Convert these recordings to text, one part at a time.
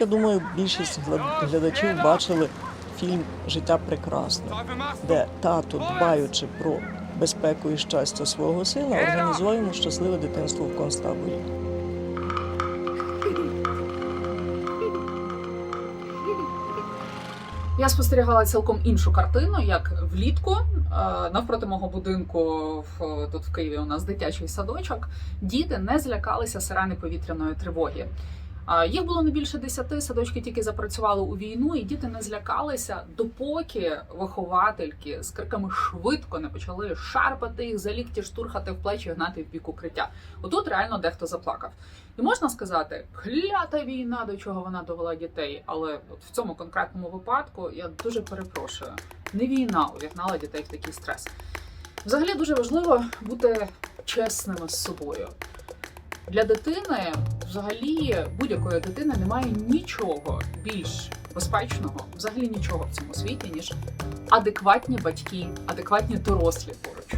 Я думаю, більшість глядачів бачили фільм Життя прекрасне, де тато, дбаючи про безпеку і щастя свого сина, організує йому щасливе дитинство в концтаборі. Я спостерігала цілком іншу картину, як влітку е, навпроти мого будинку в тут в Києві у нас дитячий садочок. Діти не злякалися сирени повітряної тривоги. Їх було не більше десяти, садочки тільки запрацювали у війну, і діти не злякалися, допоки виховательки з криками швидко не почали шарпати їх за лікті, штурхати в плечі, гнати в бік укриття. Отут реально дехто заплакав. І можна сказати, клята війна, до чого вона довела дітей. Але от в цьому конкретному випадку я дуже перепрошую. Не війна увігнала дітей в такий стрес. Взагалі дуже важливо бути чесними з собою. Для дитини, взагалі, будь-якої дитини немає нічого більш безпечного, взагалі нічого в цьому світі, ніж адекватні батьки, адекватні дорослі поруч.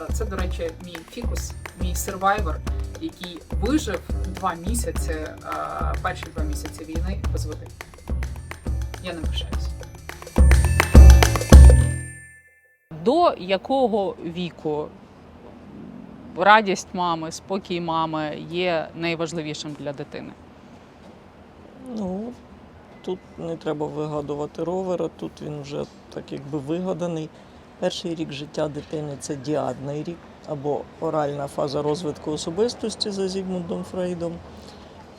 Е, Це, до речі, мій фікус, мій сервайвер, який вижив два місяці, е, перші два місяці війни без води. Я не пишаюся. До якого віку радість мами, спокій мами є найважливішим для дитини? Ну, тут не треба вигадувати ровера, тут він вже так якби вигаданий. Перший рік життя дитини це діадний рік або оральна фаза розвитку особистості за Зігмундом Фрейдом.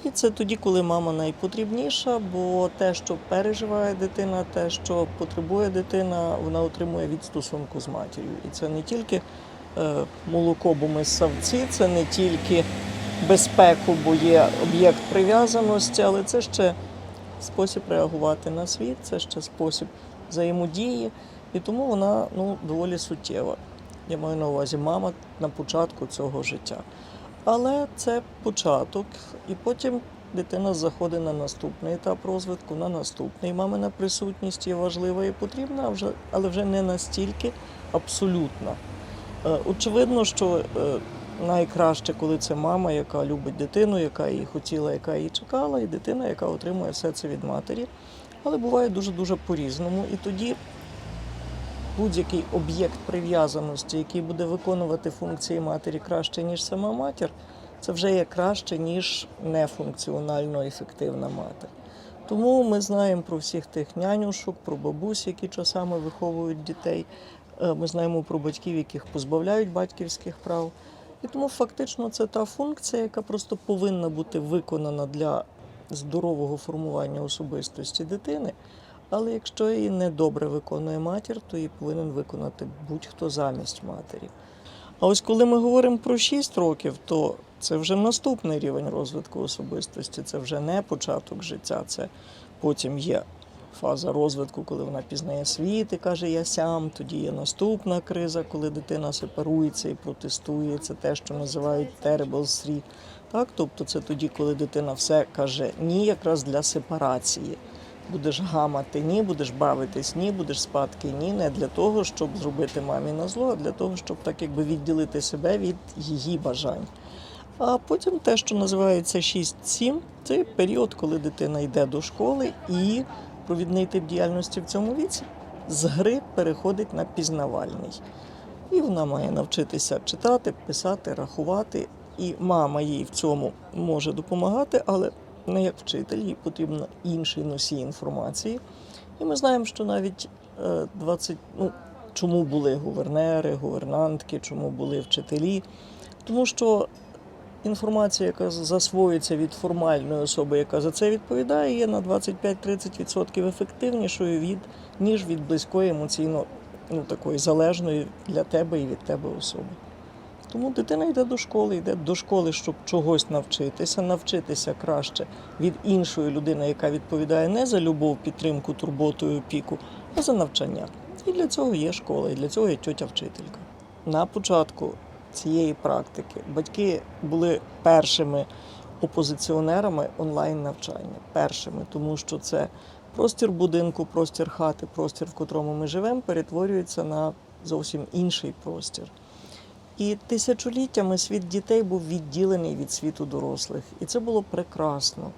І це тоді, коли мама найпотрібніша, бо те, що переживає дитина, те, що потребує дитина, вона отримує від стосунку з матір'ю. І це не тільки молоко, бо ми ссавці, це не тільки безпеку, бо є об'єкт прив'язаності, але це ще спосіб реагувати на світ, це ще спосіб взаємодії, і тому вона ну, доволі суттєва. Я маю на увазі мама на початку цього життя. Але це початок, і потім дитина заходить на наступний етап розвитку, на наступний. Мамина присутність є важлива і потрібна, але вже не настільки абсолютна. Е, Очевидно, що е, найкраще, коли це мама, яка любить дитину, яка її хотіла, яка її чекала, і дитина, яка отримує все це від матері. Але буває дуже-дуже по-різному. І тоді будь-який об'єкт прив'язаності, який буде виконувати функції матері краще, ніж сама матір, це вже є краще, ніж нефункціонально ефективна мати. Тому ми знаємо про всіх тих нянюшок, про бабусь, які часами виховують дітей. Е, Ми знаємо про батьків, яких позбавляють батьківських прав. І тому фактично це та функція, яка просто повинна бути виконана для здорового формування особистості дитини. Але якщо її недобре виконує матір, то її повинен виконати будь-хто замість матері. А ось коли ми говоримо про 6 років, то це вже наступний рівень розвитку особистості, це вже не початок життя, це потім є фаза розвитку, коли вона пізнає світ і каже Я сям. Тоді є наступна криза, коли дитина сепарується і протестує. Це те, що називають terrible three. Так, тобто це тоді, коли дитина все каже ні, якраз для сепарації. Будеш гамати ні, будеш бавитись ні, будеш спадки ні, не для того, щоб зробити мамі на зло, а для того, щоб так якби відділити себе від її бажань. А потім те, що називається 6-7, це період, коли дитина йде до школи і провідний тип діяльності в цьому віці з гри переходить на пізнавальний. І вона має навчитися читати, писати, рахувати. І мама їй в цьому може допомагати, але не як вчитель, їй потрібно інший носій інформації. І ми знаємо, що навіть е, 20, ну, чому були гувернери, гувернантки, чому були вчителі. Тому що інформація, яка засвоюється від формальної особи, яка за це відповідає, є на 25-30% ефективнішою від, ніж від близької емоційно ну, такої залежної для тебе і від тебе особи. Тому дитина йде до школи, йде до школи, щоб чогось навчитися, навчитися краще від іншої людини, яка відповідає не за любов, підтримку, турботу і опіку, а за навчання. І для цього є школа, і для цього є тьотя вчителька. На початку цієї практики батьки були першими опозиціонерами онлайн навчання. Першими, тому що це простір будинку, простір хати, простір, в котрому ми живемо, перетворюється на зовсім інший простір. І тисячоліттями світ дітей був відділений від світу дорослих. І це було прекрасно.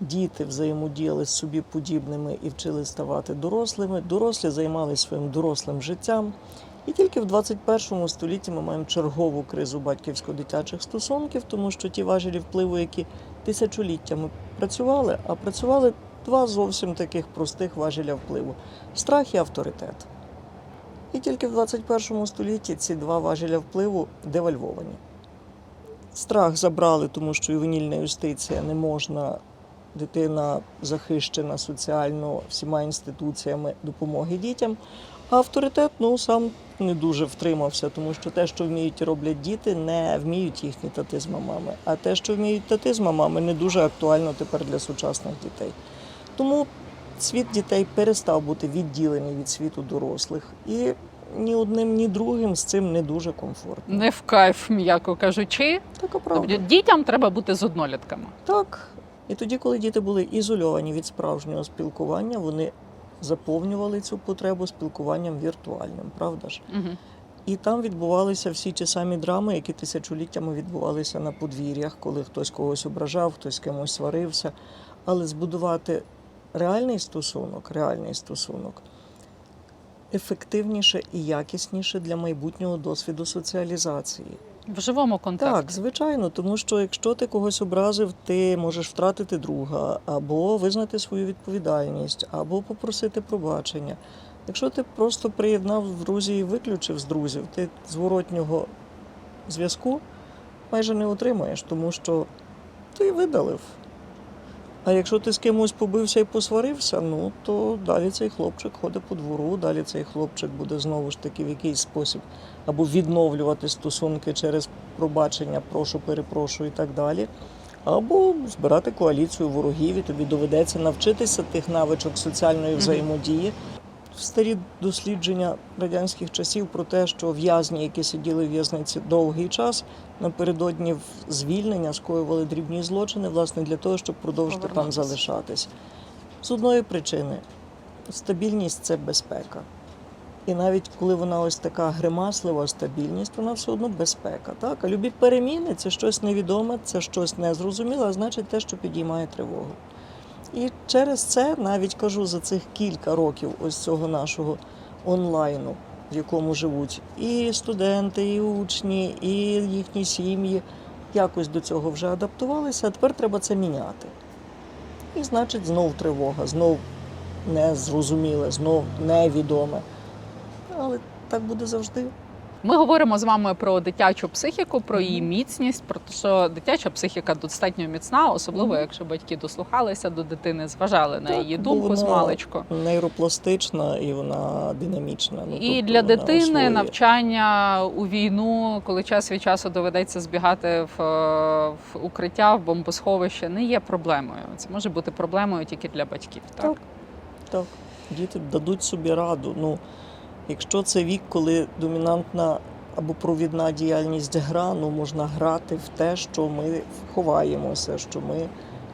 діти взаємодіяли з собі подібними і вчили ставати дорослими. Дорослі займалися своїм дорослим життям. І тільки в 21 столітті ми маємо чергову кризу батьківсько-дитячих стосунків, тому що ті важелі впливу, які тисячоліттями працювали, а працювали два зовсім таких простих важеля впливу страх і авторитет. І тільки в 21 столітті ці два важеля впливу девальвовані. Страх забрали, тому що ювенільна юстиція не можна, дитина захищена соціально всіма інституціями допомоги дітям. Авторитет ну, сам не дуже втримався, тому що те, що вміють і роблять діти, не вміють їхні тати з мамами. А те, що вміють тати з мамами, не дуже актуально тепер для сучасних дітей. Тому світ дітей перестав бути відділений від світу дорослих. І ні одним, ні другим з цим не дуже комфортно. Не в кайф, м'яко кажучи. Така правда. Тобто дітям треба бути з однолітками. Так. І тоді, коли діти були ізольовані від справжнього спілкування, вони заповнювали цю потребу спілкуванням віртуальним, правда ж? Угу. І там відбувалися всі ті самі драми, які тисячоліттями відбувалися на подвір'ях, коли хтось когось ображав, хтось з кимось сварився. Але збудувати реальний стосунок, реальний стосунок ефективніше і якісніше для майбутнього досвіду соціалізації. В живому контакті. Так, звичайно, тому що якщо ти когось образив, ти можеш втратити друга, або визнати свою відповідальність, або попросити пробачення. Якщо ти просто приєднав друзі і виключив з друзів, ти зворотнього зв'язку майже не отримаєш, тому що ти видалив. А якщо ти з кимось побився і посварився, ну то далі цей хлопчик ходить по двору, далі цей хлопчик буде знову ж таки в якийсь спосіб або відновлювати стосунки через пробачення, прошу, перепрошую і так далі. Або збирати коаліцію ворогів, і тобі доведеться навчитися тих навичок соціальної взаємодії. Старі дослідження радянських часів про те, що в'язні, які сиділи в в'язниці довгий час, напередодні звільнення скоювали дрібні злочини, власне, для того, щоб продовжити там залишатись. З одної причини стабільність це безпека. І навіть коли вона ось така гримаслива стабільність, вона все одно безпека. Так? А любі переміни це щось невідоме, це щось незрозуміле, а значить те, що підіймає тривогу. І через це навіть кажу за цих кілька років ось цього нашого онлайну, в якому живуть і студенти, і учні, і їхні сім'ї, якось до цього вже адаптувалися, а тепер треба це міняти. І значить, знов тривога, знов незрозуміле, знов невідоме. Але так буде завжди. Ми говоримо з вами про дитячу психіку, про її міцність, про те, що дитяча психіка достатньо міцна, особливо якщо батьки дослухалися до дитини, зважали на її думку з маличку. Нейропластична і вона динамічна. Ну, І тобто для вона дитини освоює. навчання у війну, коли час від часу доведеться збігати в, е, в укриття, в бомбосховище, не є проблемою. Це може бути проблемою тільки для батьків. Так, Так. Так, діти дадуть собі раду. Ну, якщо це вік, коли домінантна або провідна діяльність гра, ну можна грати в те, що ми ховаємося, що ми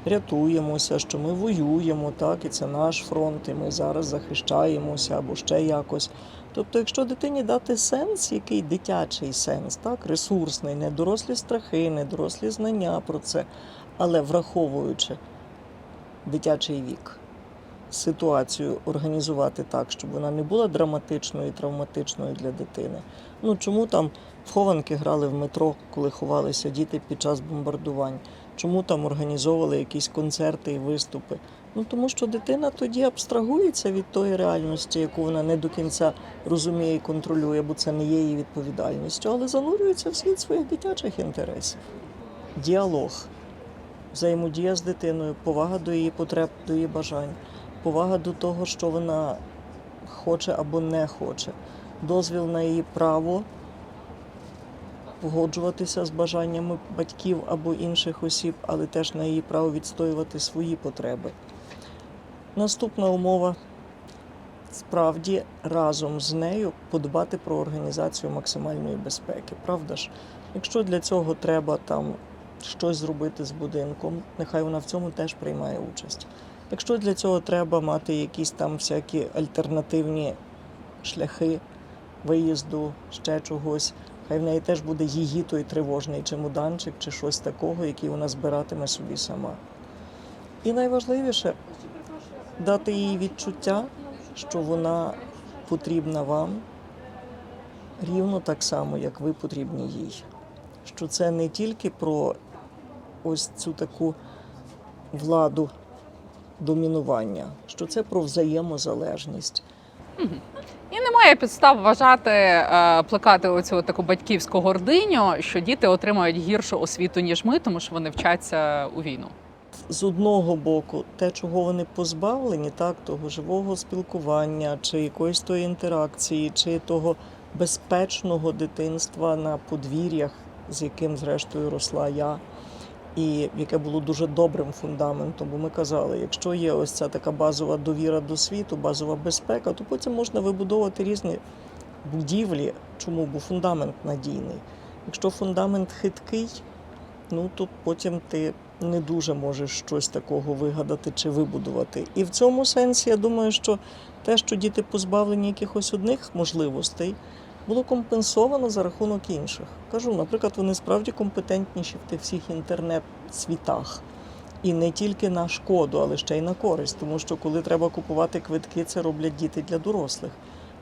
рятуємося, що ми воюємо, так, і це наш фронт, і ми зараз захищаємося або ще якось. Тобто, якщо дитині дати сенс, який дитячий сенс, так, ресурсний, не дорослі страхи, не дорослі знання про це, але враховуючи дитячий вік ситуацію організувати так, щоб вона не була драматичною і травматичною для дитини. Ну чому там в хованки грали в метро, коли ховалися діти під час бомбардувань? Чому там організовували якісь концерти і виступи? Ну тому що дитина тоді абстрагується від тої реальності, яку вона не до кінця розуміє і контролює, бо це не є її відповідальністю, але занурюється в світ своїх дитячих інтересів. Діалог, взаємодія з дитиною, повага до її потреб, до її бажань повага до того, що вона хоче або не хоче, дозвіл на її право погоджуватися з бажаннями батьків або інших осіб, але теж на її право відстоювати свої потреби. Наступна умова справді разом з нею подбати про організацію максимальної безпеки. Правда ж? Якщо для цього треба там щось зробити з будинком, нехай вона в цьому теж приймає участь. Якщо для цього треба мати якісь там всякі альтернативні шляхи виїзду, ще чогось, хай в неї теж буде її той тривожний чемоданчик чи щось такого, який вона збиратиме собі сама. І найважливіше дати їй відчуття, що вона потрібна вам рівно так само, як ви потрібні їй. Що це не тільки про ось цю таку владу домінування, що це про взаємозалежність. І немає підстав вважати, е, плекати оцю таку батьківську гординю, що діти отримають гіршу освіту, ніж ми, тому що вони вчаться у війну. з одного боку, те, чого вони позбавлені, так, того живого спілкування, чи якоїсь тої інтеракції, чи того безпечного дитинства на подвір'ях, з яким зрештою росла я, і яке було дуже добрим фундаментом. Бо ми казали, якщо є ось ця така базова довіра до світу, базова безпека, то потім можна вибудовувати різні будівлі. Чому? Бо фундамент надійний. Якщо фундамент хиткий, ну то потім ти не дуже можеш щось такого вигадати чи вибудувати. І в цьому сенсі я думаю, що те, що діти позбавлені якихось одних можливостей, було компенсовано за рахунок інших. Кажу, наприклад, вони справді компетентніші в тих всіх інтернет-світах. І не тільки на шкоду, але ще й на користь. Тому що коли треба купувати квитки, це роблять діти для дорослих.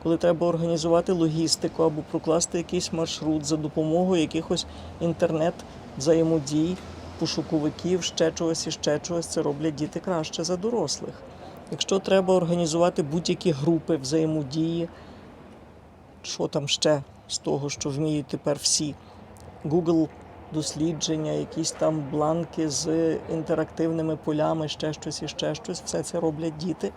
Коли треба організувати логістику або прокласти якийсь маршрут за допомогою якихось інтернет-взаємодій, пошуковиків, ще чогось і ще чогось, це роблять діти краще за дорослих. Якщо треба організувати будь-які групи взаємодії, що там ще з того, що вміють тепер всі, Google дослідження, якісь там бланки з інтерактивними полями, ще щось і ще щось, все це роблять діти,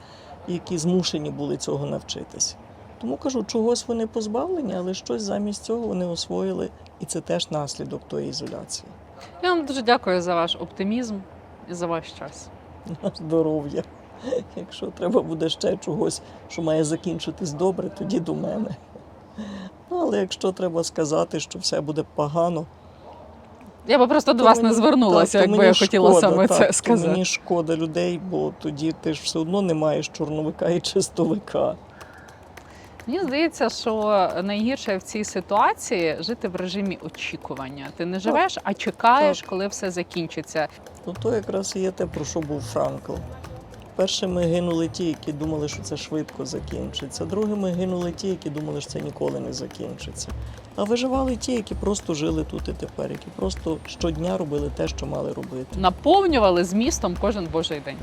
які змушені були цього навчитись. Тому кажу, чогось вони позбавлені, але щось замість цього вони освоїли, і це теж наслідок тої ізоляції. Я вам дуже дякую за ваш оптимізм і за ваш час. на здоров'я. Якщо треба буде ще чогось, що має закінчитись добре, тоді до мене. Але якщо треба сказати, що все буде погано, Я би просто до вас не звернулася, так, якби я хотіла шкода, саме так, це сказати. Мені шкода людей, бо тоді ти ж все одно не маєш чорновика і чистовика. Мені здається, що найгірше в цій ситуації жити в режимі очікування. Ти не живеш, а чекаєш, коли все закінчиться. Ну то якраз і є те, про що був Франкл. Першими гинули ті, які думали, що це швидко закінчиться. Другими гинули ті, які думали, що це ніколи не закінчиться. А виживали ті, які просто жили тут і тепер, які просто щодня робили те, що мали робити. Наповнювали змістом кожен божий день.